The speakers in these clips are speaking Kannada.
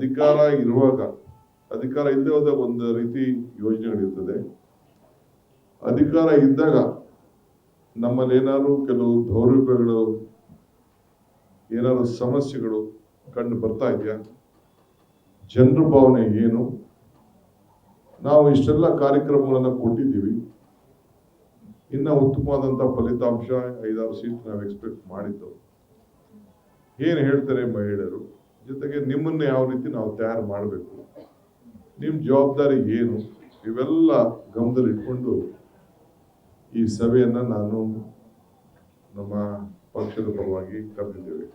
ಅಧಿಕಾರ ಇರುವಾಗ ಅಧಿಕಾರ ಇಲ್ಲದೆ ಹೋದ ಒಂದು ರೀತಿ ಯೋಜನೆಗಳಿರ್ತದೆ ಅಧಿಕಾರ ಇದ್ದಾಗ ನಮ್ಮಲ್ಲಿ ಏನಾದ್ರು ಕೆಲವು ದೌರ್ಬಲ್ಯಗಳು, ಏನಾದ್ರು ಸಮಸ್ಯೆಗಳು ಕಂಡು ಬರ್ತಾ ಇದೆಯಾ? ಜನರ ಭಾವನೆ ಏನು? ನಾವು ಇಷ್ಟೆಲ್ಲ ಕಾರ್ಯಕ್ರಮಗಳನ್ನು ಕೊಟ್ಟಿದ್ದೀವಿ. ಇನ್ನ ಉತ್ತಮವಾದಂಥ ಫಲಿತಾಂಶ ಐದಾರು ಸೀಟ್ ನಾವು ಎಕ್ಸ್ಪೆಕ್ಟ್ ಮಾಡಿದ್ದು ಏನು ಹೇಳ್ತಾರೆ ಮಹಿಳೆಯರು? ಜೊತೆಗೆ ನಿಮ್ಮನ್ನು ಯಾವ ರೀತಿ ನಾವು ತಯಾರು ಮಾಡಬೇಕು? ನಿಮ್ಮ ಜವಾಬ್ದಾರಿ ಏನು? ಇವೆಲ್ಲ ಗಮನದಲ್ಲಿ ಇಟ್ಕೊಂಡು ಈ ಸಭೆಯನ್ನು ನಾನು ನಮ್ಮ ಪಕ್ಷದ ಪರವಾಗಿ ಕರೆದಿದ್ದೇವೆ.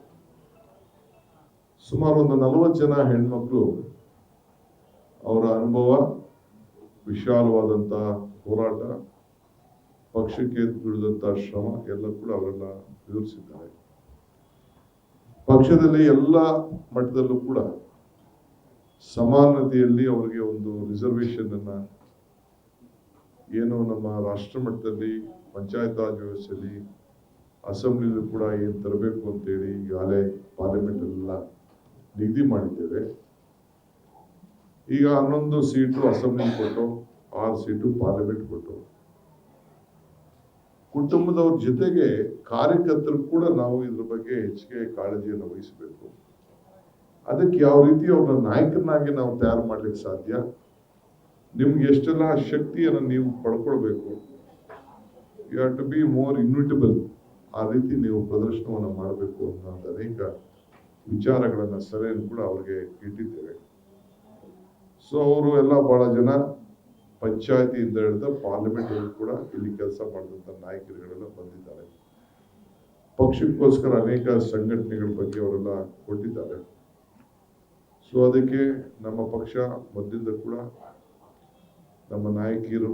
ಸುಮಾರು ಒಂದು ನಲವತ್ತು ಜನ ಹೆಣ್ಮಕ್ಳು ಅವರ ಅನುಭವ ವಿಶಾಲವಾದಂಥ ಹೋರಾಟ, ಪಕ್ಷಕ್ಕೆ ದುಡಿದಂಥ ಶ್ರಮ ಎಲ್ಲ ಕೂಡ ಅವರೆಲ್ಲ ವಿವರಿಸಿದ್ದಾರೆ. ಪಕ್ಷದಲ್ಲಿ ಎಲ್ಲ ಮಟ್ಟದಲ್ಲೂ ಕೂಡ ಸಮಾನತೆಯಲ್ಲಿ ಅವರಿಗೆ ಒಂದು ರಿಸರ್ವೇಷನ್ ಅನ್ನ ಏನು ನಮ್ಮ ರಾಷ್ಟ್ರ ಮಟ್ಟದಲ್ಲಿ, ಪಂಚಾಯತ್ ರಾಜ್ ವ್ಯವಸ್ಥೆಯಲ್ಲಿ, ಅಸೆಂಬ್ಲಿಲೂ ಕೂಡ ಏನು ತರಬೇಕು ಅಂತೇಳಿ ಈಗಾಗಲೇ ಪಾರ್ಲಿಮೆಂಟ್ ಎಲ್ಲ ನಿಗದಿ ಮಾಡಿದ್ದೇವೆ. ಈಗ ಹನ್ನೊಂದು ಸೀಟು ಅಸೆಂಬ್ಲಿ ಕೊಟ್ಟು, ಆರು ಸೀಟು ಪಾರ್ಲಿಮೆಂಟ್ ಕೊಟ್ಟು. ಕುಟುಂಬದವ್ರ ಜೊತೆಗೆ ಕಾರ್ಯಕರ್ತರು ಕೂಡ ನಾವು ಇದ್ರ ಬಗ್ಗೆ ಹೆಚ್ಚಿಗೆ ಕಾಳಜಿಯನ್ನು ವಹಿಸಬೇಕು. ಅದಕ್ಕೆ ಯಾವ ರೀತಿ ಅವ್ರನ್ನ ನಾಯಕನಾಗಿ ನಾವು ತಯಾರು ಮಾಡ್ಲಿಕ್ಕೆ ಸಾಧ್ಯ? ನಿಮ್ಗೆ ಎಷ್ಟೆಲ್ಲ ಶಕ್ತಿಯನ್ನು ನೀವು ಪಡ್ಕೊಳ್ಬೇಕು? You have to be more inevitable ಆ ರೀತಿ ನೀವು ಪ್ರದರ್ಶನವನ್ನು ಮಾಡಬೇಕು ಅನ್ನೋ ಅನೇಕ ವಿಚಾರಗಳನ್ನು ಸಲಹೆಯನ್ನು ಕೂಡ ಅವ್ರಿಗೆ ಇಟ್ಟಿದ್ದೇವೆ. ಸೊ ಅವರು ಎಲ್ಲ ಬಹಳ ಜನ ಪಂಚಾಯತಿಯಿಂದ ಹಿಡಿದು ಪಾರ್ಲಿಮೆಂಟ್ ಕೂಡ ಇಲ್ಲಿ ಕೆಲಸ ಮಾಡಿದಂಥ ನಾಯಕರುಗಳೆಲ್ಲ ಬಂದಿದ್ದಾರೆ. ಪಕ್ಷಕ್ಕೋಸ್ಕರ ಅನೇಕ ಸಂಘಟನೆಗಳ ಬಗ್ಗೆ ಅವರೆಲ್ಲ ಕೊಟ್ಟಿದ್ದಾರೆ. ಸೊ ಅದಕ್ಕೆ ನಮ್ಮ ಪಕ್ಷ ಮೊದಲಿಂದ ಕೂಡ ನಮ್ಮ ನಾಯಕಿಯರು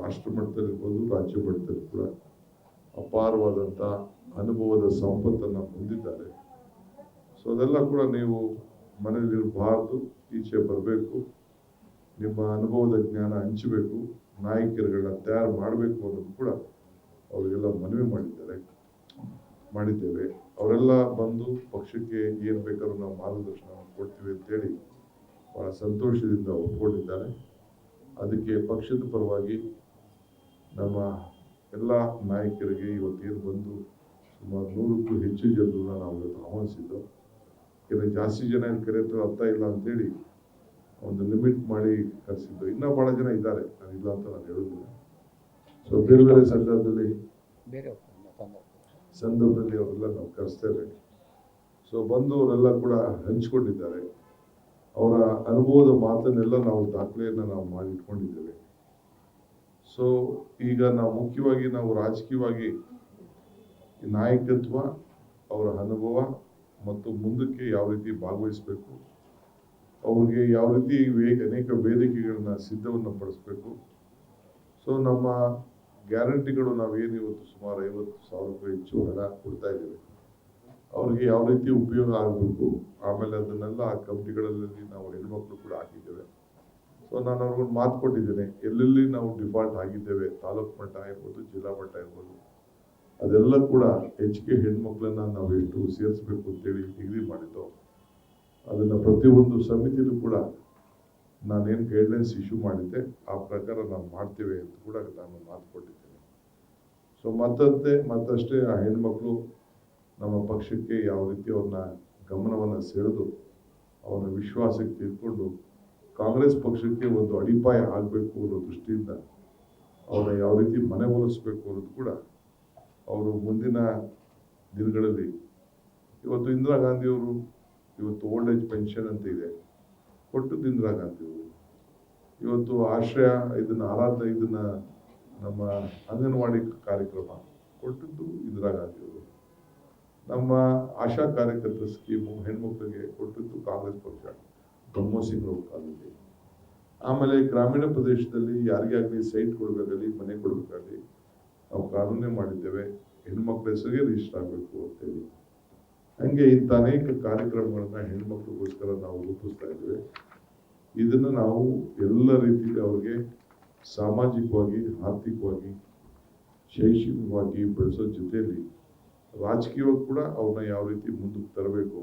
ರಾಷ್ಟ್ರ ಮಟ್ಟದಲ್ಲಿರ್ಬೋದು ರಾಜ್ಯ ಮಟ್ಟದಲ್ಲಿ ಕೂಡ ಅಪಾರವಾದಂಥ ಅನುಭವದ ಸಂಪತ್ತನ್ನು ಹೊಂದಿದ್ದಾರೆ. ಸೊ ಅದೆಲ್ಲ ಕೂಡ ನೀವು ಮನೆಯಲ್ಲಿರಬಾರ್ದು, ಈಚೆ ಬರಬೇಕು. ನಿಮ್ಮ ಅನುಭವದ ಜ್ಞಾನ ಹಂಚಬೇಕು ನಾಯಕರುಗಳನ್ನ ತಯಾರು ಮಾಡಬೇಕು ಅನ್ನೋದು ಕೂಡ ಅವರಿಗೆಲ್ಲ ಮನವಿ ಮಾಡಿದ್ದಾರೆ, ಮಾಡಿದ್ದೇವೆ. ಅವರೆಲ್ಲ ಬಂದು ಪಕ್ಷಕ್ಕೆ ಏನು ಬೇಕಾದ್ರೂ ನಾವು ಮಾರ್ಗದರ್ಶನ ಕೊಡ್ತೀವಿ ಅಂತೇಳಿ ಬಹಳ ಸಂತೋಷದಿಂದ ಒಪ್ಕೊಂಡಿದ್ದಾರೆ. ಅದಕ್ಕೆ ಪಕ್ಷದ ಪರವಾಗಿ ನಮ್ಮ ಎಲ್ಲ ನಾಯಕರಿಗೆ ಇವತ್ತೇನು ಬಂದು ಸುಮಾರು ನೂರಕ್ಕೂ ಹೆಚ್ಚು ಜನರನ್ನ ನಾವು ಇವತ್ತು ಆಹ್ವಾನಿಸಿದ್ದು ಜಾಸ್ತಿ ಜನ ಕರೆಯೋದು ಅರ್ಥ ಇಲ್ಲ ಅಂತೇಳಿ ಒಂದು ಲಿಮಿಟ್ ಮಾಡಿ ಕರೆಸಿದ್ದು ಇನ್ನೂ ಭಾಳ ಜನ ಇದ್ದಾರೆ. ನಾನು ಇಲ್ಲ ಅಂತ ನಾನು ಹೇಳೋದಿಲ್ಲ. ಸೊ ಬೇರೆ ಬೇರೆ ಸಂದರ್ಭದಲ್ಲಿ ಬೇರೆ ಸಂದರ್ಭದಲ್ಲಿ ಅವರೆಲ್ಲ ನಾವು ಕರೆಸ್ತೇವೆ ಸೊ ಬಂದು ಅವರೆಲ್ಲ ಕೂಡ ಹಂಚ್ಕೊಂಡಿದ್ದಾರೆ. ಅವರ ಅನುಭವದ ಮಾತನ್ನೆಲ್ಲ ನಾವು ದಾಖಲೆಯನ್ನು ನಾವು ಮಾಡಿ ಇಟ್ಕೊಂಡಿದ್ದೇವೆ. ಸೊ ಈಗ ನಾವು ಮುಖ್ಯವಾಗಿ ನಾವು ರಾಜಕೀಯವಾಗಿ ನಾಯಕತ್ವ ಅವರ ಅನುಭವ ಮತ್ತು ಮುಂದಕ್ಕೆ ಯಾವ ರೀತಿ ಭಾಗವಹಿಸಬೇಕು ಅವ್ರಿಗೆ ಯಾವ ರೀತಿ ವೇಗ ಅನೇಕ ವೇದಿಕೆಗಳನ್ನ ಸಿದ್ಧವನ್ನು ಪಡಿಸ್ಬೇಕು. ಸೊ ನಮ್ಮ ಗ್ಯಾರಂಟಿಗಳು ನಾವೇನು ಇವತ್ತು ಸುಮಾರು ಐವತ್ತು ಸಾವಿರ ರೂಪಾಯಿ ಹೆಚ್ಚು ಹಣ ಕೊಡ್ತಾ ಇದ್ದೀವಿ. ಅವ್ರಿಗೆ ಯಾವ ರೀತಿ ಉಪಯೋಗ ಆಗಬೇಕು, ಆಮೇಲೆ ಅದನ್ನೆಲ್ಲ ಆ ಕಂಪ್ನಿಗಳಲ್ಲಿ ನಾವು ಹೆಣ್ಮಕ್ಳು ಕೂಡ ಹಾಕಿದ್ದೇವೆ. ಸೊ ನಾನು ಅವ್ರಿಗೊಂದು ಮಾತು ಕೊಟ್ಟಿದ್ದೇನೆ, ಎಲ್ಲೆಲ್ಲಿ ನಾವು ಡಿಫಾಲ್ಟ್ ಆಗಿದ್ದೇವೆ, ತಾಲೂಕು ಮಟ್ಟ ಇರ್ಬೋದು ಜಿಲ್ಲಾ ಮಟ್ಟ ಇರ್ಬೋದು ಅದೆಲ್ಲ ಕೂಡ ಹೆಚ್ಚಿಗೆ ಹೆಣ್ಮಕ್ಳನ್ನ ನಾವು ಎಷ್ಟು ಸೇರಿಸ್ಬೇಕು ಅಂತೇಳಿ ಡಿಗ್ರಿ ಮಾಡಿದ್ದು. ಅದನ್ನ ಪ್ರತಿಯೊಂದು ಸಮಿತಿಯಲ್ಲೂ ಕೂಡ ನಾನೇನು ಗೈಡ್ಲೈನ್ಸ್ ಇಶ್ಯೂ ಮಾಡಿದ್ದೆ, ಆ ಪ್ರಕಾರ ನಾವು ಮಾಡ್ತೇವೆ ಅಂತ ಕೂಡ ನಾನು ಮಾತು ಕೊಟ್ಟಿದ್ದೇನೆ. ಸೊ ಮತ್ತಂತೆ, ಮತ್ತಷ್ಟೇ ಆ ಹೆಣ್ಮಕ್ಳು ನಮ್ಮ ಪಕ್ಷಕ್ಕೆ ಯಾವ ರೀತಿ ಅವ್ರನ್ನ ಗಮನವನ್ನು ಸೆಳೆದು ಅವರ ವಿಶ್ವಾಸಕ್ಕೆ ತೆಗೆದುಕೊಂಡು ಕಾಂಗ್ರೆಸ್ ಪಕ್ಷಕ್ಕೆ ಒಂದು ಅಡಿಪಾಯ ಆಗಬೇಕು ಅನ್ನೋ ದೃಷ್ಟಿಯಿಂದ ಅವರ ಯಾವ ರೀತಿ ಮನೆ ಒಲಿಸ್ಬೇಕು ಅನ್ನೋದು ಕೂಡ ಅವರು ಮುಂದಿನ ದಿನಗಳಲ್ಲಿ, ಇವತ್ತು ಇಂದಿರಾ ಗಾಂಧಿಯವರು ಇವತ್ತು ಓಲ್ಡ್ ಏಜ್ ಪೆನ್ಷನ್ ಅಂತ ಇದೆ. ಕೊಟ್ಟು ಇಂದಿರಾ ಗಾಂಧಿಯವರು ಇವತ್ತು ಆಶ್ರಯ ಇದನ್ನ ಆರಾಧ ಇದನ್ನ ನಮ್ಮ ಅಂಗನವಾಡಿ ಕಾರ್ಯಕ್ರಮ ಕೊಟ್ಟಿದ್ದು ಇಂದಿರಾ ನಮ್ಮ ಆಶಾ ಕಾರ್ಯಕರ್ತ ಸ್ಕೀಮು ಹೆಣ್ಮಕ್ಳಿಗೆ ಕೊಟ್ಟಿದ್ದು ಕಾಂಗ್ರೆಸ್ ಪಕ್ಷ ಬ್ರಹ್ಮೋಸ್ ಸಿಂಗ್ ಅವ್ರ ಕಾಲದಲ್ಲಿ. ಆಮೇಲೆ ಗ್ರಾಮೀಣ ಪ್ರದೇಶದಲ್ಲಿ ಯಾರಿಗೇ ಆಗಲಿ ಸೈಟ್ ಕೊಡಬೇಕಾಗಲಿ, ಮನೆ ಕೊಡಬೇಕಾಗಲಿ, ನಾವು ಕಾನೂನೇ ಮಾಡಿದ್ದೇವೆ. ಹೆಣ್ಮಕ್ಳ ಹೆಸರಿಗೆ ರಿಜಿಸ್ಟರ್ ಆಗಬೇಕು ಅಂತೇಳಿ. ಹಂಗೆ ಇಂಥ ಅನೇಕ ಕಾರ್ಯಕ್ರಮಗಳನ್ನ ಹೆಣ್ಮಕ್ಳಿಗೋಸ್ಕರ ನಾವು ರೂಪಿಸ್ತಾ ಇದ್ದೇವೆ. ಇದನ್ನು ನಾವು ಎಲ್ಲ ರೀತಿಯಲ್ಲಿ ಅವ್ರಿಗೆ ಸಾಮಾಜಿಕವಾಗಿ, ಆರ್ಥಿಕವಾಗಿ, ಶೈಕ್ಷಣಿಕವಾಗಿ ಬೆಳೆಸೋ ಜೊತೆಯಲ್ಲಿ ರಾಜಕೀಯವಾಗಿ ಕೂಡ ಅವ್ರನ್ನ ಯಾವ ರೀತಿ ಮುಂದಕ್ಕೆ ತರಬೇಕು.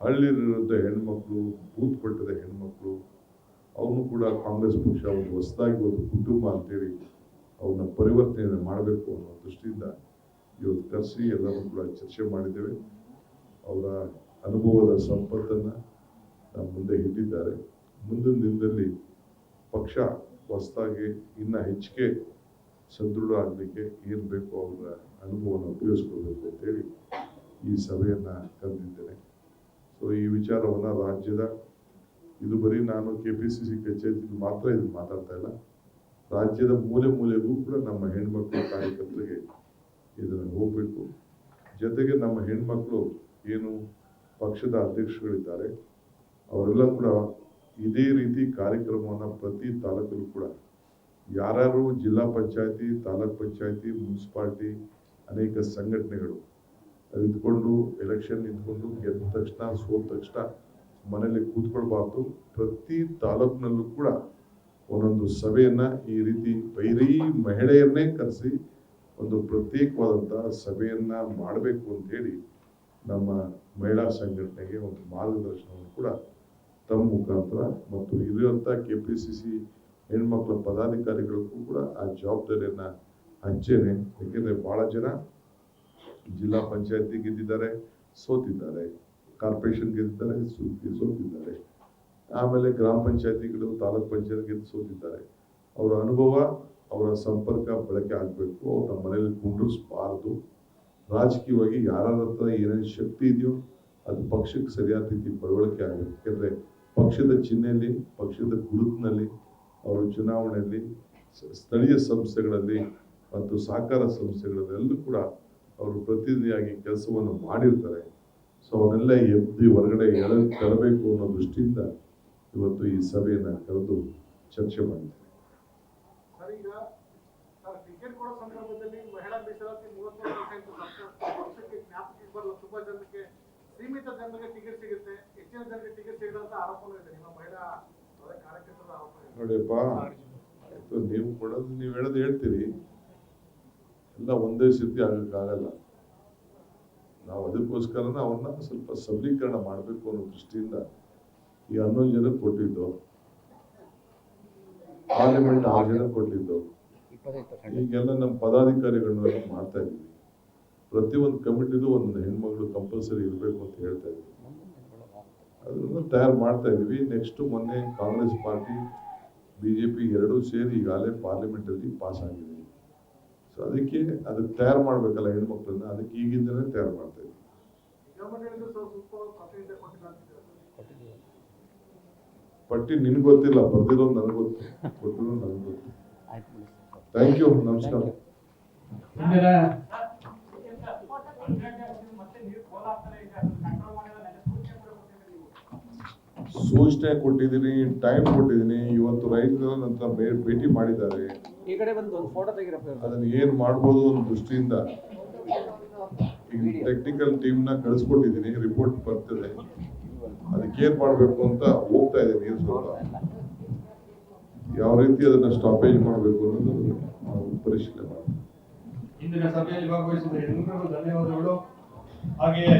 ಹಳ್ಳಿಲಿರುವಂಥ ಹೆಣ್ಮಕ್ಳು, ಬೂತ್ ಪಟ್ಟದ ಹೆಣ್ಮಕ್ಳು, ಅವನು ಕೂಡ ಕಾಂಗ್ರೆಸ್ ಪಕ್ಷ ಒಂದು ಹೊಸದಾಗಿ ಒಂದು ಕುಟುಂಬ ಅಂತೇಳಿ ಅವನ್ನ ಪರಿವರ್ತನೆ ಮಾಡಬೇಕು ಅನ್ನೋ ದೃಷ್ಟಿಯಿಂದ ಇವತ್ತು ಕರೆಸಿ ಎಲ್ಲರೂ ಕೂಡ ಚರ್ಚೆ ಮಾಡಿದ್ದೇವೆ. ಅವರ ಅನುಭವದ ಸಂಪತ್ತನ್ನು ನಮ್ಮ ಮುಂದೆ ಇಟ್ಟಿದ್ದಾರೆ ಮುಂದಿನ ದಿನದಲ್ಲಿ ಪಕ್ಷ ಹೊಸದಾಗಿ ಇನ್ನೂ ಹೆಚ್ಚಿಗೆ ಸದೃಢ ಆಗಲಿಕ್ಕೆ ಏನು ಬೇಕೋ ಅವರ ಅನುಭವವನ್ನು ಉಪಯೋಗಿಸ್ಕೊಳ್ಬೇಕು ಅಂತೇಳಿ ಈ ಸಭೆಯನ್ನು ಕರೆದಿದ್ದೇನೆ. ಸೊ ಈ ವಿಚಾರವನ್ನು ರಾಜ್ಯದ, ಇದು ಬರೀ ನಾನು ಕೆ ಪಿ ಸಿ ಸಿ ಕಚೇರಿ ಮಾತ್ರ ಇದು ಮಾತಾಡ್ತಾ ಇಲ್ಲ. ರಾಜ್ಯದ ಮೂಲೆ ಮೂಲೆಗೂ ಕೂಡ ನಮ್ಮ ಹೆಣ್ಮಕ್ಳು ಕಾರ್ಯಕರ್ತರಿಗೆ ಇದನ್ನು ಹೋಗಬೇಕು. ಜೊತೆಗೆ ನಮ್ಮ ಹೆಣ್ಮಕ್ಳು ಏನು ಪಕ್ಷದ ಅಧ್ಯಕ್ಷಗಳಿದ್ದಾರೆ ಅವರೆಲ್ಲ ಕೂಡ ಇದೇ ರೀತಿ ಕಾರ್ಯಕ್ರಮವನ್ನು ಪ್ರತಿ ತಾಲೂಕಲ್ಲೂ ಕೂಡ ಯಾರ್ಯಾರು ಜಿಲ್ಲಾ ಪಂಚಾಯತಿ, ತಾಲೂಕ್ ಪಂಚಾಯತಿ, ಮುನ್ಸಿಪಾಲ್ಟಿ ಅನೇಕ ಸಂಘಟನೆಗಳು ನಿಂತ್ಕೊಂಡು ಎಲೆಕ್ಷನ್ ನಿಂತ್ಕೊಂಡು ಗೆದ್ದ ತಕ್ಷಣ ಸೋತ ತಕ್ಷಣ ಮನೇಲಿ ಕೂತ್ಕೊಳ್ಬಾರ್ದು. ಪ್ರತಿ ತಾಲೂಕಿನಲ್ಲೂ ಕೂಡ ಒಂದೊಂದು ಸಭೆಯನ್ನ ಈ ರೀತಿ ಬೈರಿ ಮಹಿಳೆಯರನ್ನೇ ಕರೆಸಿ ಒಂದು ಪ್ರತ್ಯೇಕವಾದಂಥ ಸಭೆಯನ್ನ ಮಾಡಬೇಕು ಅಂತ ಹೇಳಿ ನಮ್ಮ ಮಹಿಳಾ ಸಂಘಟನೆಗೆ ಒಂದು ಮಾರ್ಗದರ್ಶನವನ್ನು ಕೂಡ ತಮ್ಮ ಮುಖಾಂತರ ಮತ್ತು ಇರುವಂಥ ಕೆ ಪಿ ಸಿ ಸಿ ಹೆಣ್ಮಕ್ಳ ಪದಾಧಿಕಾರಿಗಳಿಗೂ ಕೂಡ ಆ ಜವಾಬ್ದಾರಿಯನ್ನು ಹಂಚೇನೆ. ಯಾಕೆಂದ್ರೆ ಬಹಳ ಜನ ಜಿಲ್ಲಾ ಪಂಚಾಯತಿ ಗೆದ್ದಿದ್ದಾರೆ, ಸೋತಿದ್ದಾರೆ, ಕಾರ್ಪೊರೇಷನ್ ಗೆದ್ದಿದ್ದಾರೆ ಸೋತಿದ್ದಾರೆ. ಆಮೇಲೆ ಗ್ರಾಮ ಪಂಚಾಯತಿಗಳು, ತಾಲೂಕ್ ಪಂಚಾಯತ್ ಗೆದ್ದು ಸೋತಿದ್ದಾರೆ. ಅವರ ಅನುಭವ, ಅವರ ಸಂಪರ್ಕ, ಬಳಕೆ ಆಗಬೇಕು. ಅವ್ರ ಮನೇಲಿ ಕುಂಡ್ರಿಸ್ಬಾರ್ದು ರಾಜಕೀಯವಾಗಿ ಯಾರ ಹತ್ರ ಏನೇನು ಶಕ್ತಿ ಇದೆಯೋ ಅದು ಪಕ್ಷಕ್ಕೆ ಸರಿಯಾದ ರೀತಿ ಬಳವಳಿಕೆ ಆಗಲಿ ಯಾಕೆಂದರೆ ಪಕ್ಷದ ಚಿಹ್ನೆಯಲ್ಲಿ, ಪಕ್ಷದ ಗುರುತಿನಲ್ಲಿ, ಅವರು ಚುನಾವಣೆಯಲ್ಲಿ ಸ್ಥಳೀಯ ಸಂಸ್ಥೆಗಳಲ್ಲಿ ಮತ್ತು ಸಹಕಾರ ಸಂಸ್ಥೆಗಳಲ್ಲೆಲ್ಲೂ ಕೂಡ ಅವರು ಪ್ರತಿನಿಧಿಯಾಗಿ ಕೆಲಸವನ್ನು ಮಾಡಿರ್ತಾರೆ. ಸೊ ಅವನ್ನೆಲ್ಲ ಎದ್ದು ಹೊರಗಡೆ ಎಳ, ತರಬೇಕು ಅನ್ನೋ ದೃಷ್ಟಿಯಿಂದ ಇವತ್ತು ಈ ಸಭೆಯನ್ನು ಕರೆದು ಚರ್ಚೆ ಮಾಡಿದ್ದೇವೆ ಸರ್ ಈಗ ಸರ್ ಟಿಕೆಟ್ ಕೊಡೋ ಸಂದರ್ಭದಲ್ಲಿ ಮಹಿಳಾ ಮೀಸಲಾತಿ ಮೂವತ್ತು ಪಕ್ಷಕ್ಕೆ ಜ್ಞಾಪಕಕ್ಕೆ ಬರಲ್ಲ ತುಂಬಾ ಜನಕ್ಕೆ ಸೀಮಿತ ಜನರಿಗೆ ಟಿಕೆಟ್ ಸಿಗುತ್ತೆ, ಹೆಚ್ಚಿನ ಜನರಿಗೆ ಟಿಕೆಟ್ ಸಿಗದಂತ ಆರೋಪನೂ ಇದೆ. ನಿಮ್ಮ ಮಹಿಳಾ ಕಾರ್ಯಕರ್ತರ ಆರೋಪ ನೋಡಿಯಪ್ಪ ಆಯ್ತು, ನೀವು ಕೊಡೋದು ನೀವು ಹೇಳೋದು ಹೇಳ್ತೀರಿ. ಎಲ್ಲ ಒಂದೇ ಸಿದ್ಧಿ ಆಗಕ್ಕಾಗಲ್ಲ ನಾವು ಅದಕ್ಕೋಸ್ಕರನ ಅವ್ರನ್ನ ಸ್ವಲ್ಪ ಸಬಲೀಕರಣ ಮಾಡಬೇಕು ಅನ್ನೋ ದೃಷ್ಟಿಯಿಂದ ಈ ಹನ್ನೊಂದು ಜನ ಕೊಟ್ಟಿದ್ದು. ಪಾರ್ಲಿಮೆಂಟ್ ಆರು ಜನ ಕೊಟ್ಟಿದ್ದು. ಈಗೆಲ್ಲ ನಮ್ಮ ಪದಾಧಿಕಾರಿಗಳನ್ನ ಮಾಡ್ತಾ ಇದ್ದೀವಿ. ಪ್ರತಿಯೊಂದು ಕಮಿಟಿದು ಒಂದು ಹೆಣ್ಮಗಳು ಕಂಪಲ್ಸರಿ ಇರಬೇಕು ಅಂತ ಹೇಳ್ತಾ ಇದ್ದೀವಿ. ಅದನ್ನು ತಯಾರು ಮಾಡ್ತಾ ಇದ್ದೀವಿ. ನೆಕ್ಸ್ಟ್ ಮೊನ್ನೆ Congress party B J P ಎರಡೂ ಸೇರಿ ಈಗಾಗಲೇ ಪಾರ್ಲಿಮೆಂಟಲ್ಲಿ ಪಾಸ್ ಆಗಿದೆ ಸೊ ಅದಕ್ಕೆ ಅದಕ್ಕೆ ತಯಾರು ಮಾಡಬೇಕಲ್ಲ ಹೆಣ್ಮಕ್ಳನ್ನ ಅದಕ್ಕೆ ಈಗಿಂದಲೇ ತಯಾರು ಮಾಡ್ತಾ ಇದ್ದೀವಿ. ಪಟ್ಟಿ ನಿನ್ಗೆ ಗೊತ್ತಿಲ್ಲ ಬರ್ದಿರೋದು ನನಗೆ ಗೊತ್ತು ಕೊಟ್ಟಿರೋದು ನನಗೆ ಗೊತ್ತು. ಥ್ಯಾಂಕ್ ಯು ನಮಸ್ಕಾರ ಸೂಚನೆ ಕೊಟ್ಟಿದ್ದೀನಿ ಟೈಮ್ ಕೊಟ್ಟಿದ್ದೀನಿ. ಇವತ್ತು ರೈತರ ನಂತರ ಬೇ- ಭೇಟಿ ಮಾಡಿದ್ದಾರೆ. ಈ ಕಡೆ ಬಂದು ಒಂದು ಫೋಟೋ ತೆಗಿರಪ್ಪ ಅದನ್ನ ಏನ್ ಮಾಡ್ಬೋದು ಅನ್ನೋ ದೃಷ್ಟಿಯಿಂದ ಈಗ ಟೆಕ್ನಿಕಲ್ ಟೀಮ್ನ ಕಳಿಸ್ಕೊಟ್ಟಿದ್ದೀನಿ. ರಿಪೋರ್ಟ್ ಬರ್ತದೆ. ಅದಕ್ಕೆ ಏನ್ ಮಾಡ್ಬೇಕು ಅಂತ ಹೋಗ್ತಾ ಇದ್ದೀನಿ ಸ್ವಲ್ಪ. ಯಾವ ರೀತಿ ಅದನ್ನ ಸ್ಟಾಪೇಜ್ ಮಾಡಬೇಕು ಅನ್ನೋದು ಪರಿಶೀಲನೆ ಮಾಡ್ತೀವಿ ಇಂದಿನ ಸಭೆಯಲ್ಲಿ ಭಾಗವಹಿಸಿದ ಧನ್ಯವಾದಗಳು. ಹಾಗೆಯೇ